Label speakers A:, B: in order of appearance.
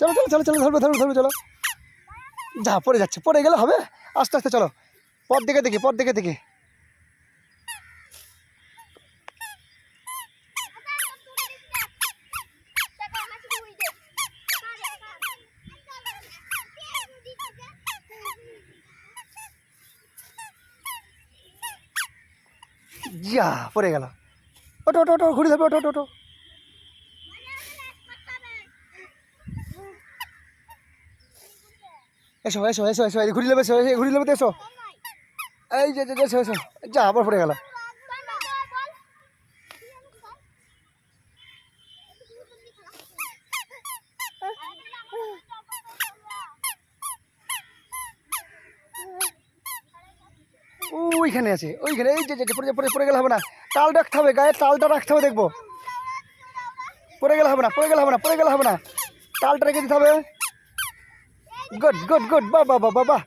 A: চলো চলো চলো চলো, ধরবে ধরবে ধরবে, চলো। যা, পড়ে যাচ্ছে, পড়ে গেলে হবে। আস্তে আস্তে চলো। পর দেখে দেখি পর দেখে দেখি। যা, পড়ে গেল। ওটো ওটো ওটো ঘুরে ধরবে ওটো ওটো ওটো এসো এসো এসো এসো ঘুরি নেবে এসো ঘুরি তো এসো। এই যে এসো এসো। যা আবার পড়ে গেল। ওইখানে আছে ওইখানে এই যে, পড়ে পড়ে পড়ে গেলে হবে না। তাল রাখতে হবে গায়ে তালটা রাখতে হবে দেখব। পড়ে গেলে হবে না পড়ে গেলে হবে না পড়ে গেলে হবে না। তালটা রেখে দিতে হবে। Good, good, good. Ba, ba, ba, ba, ba.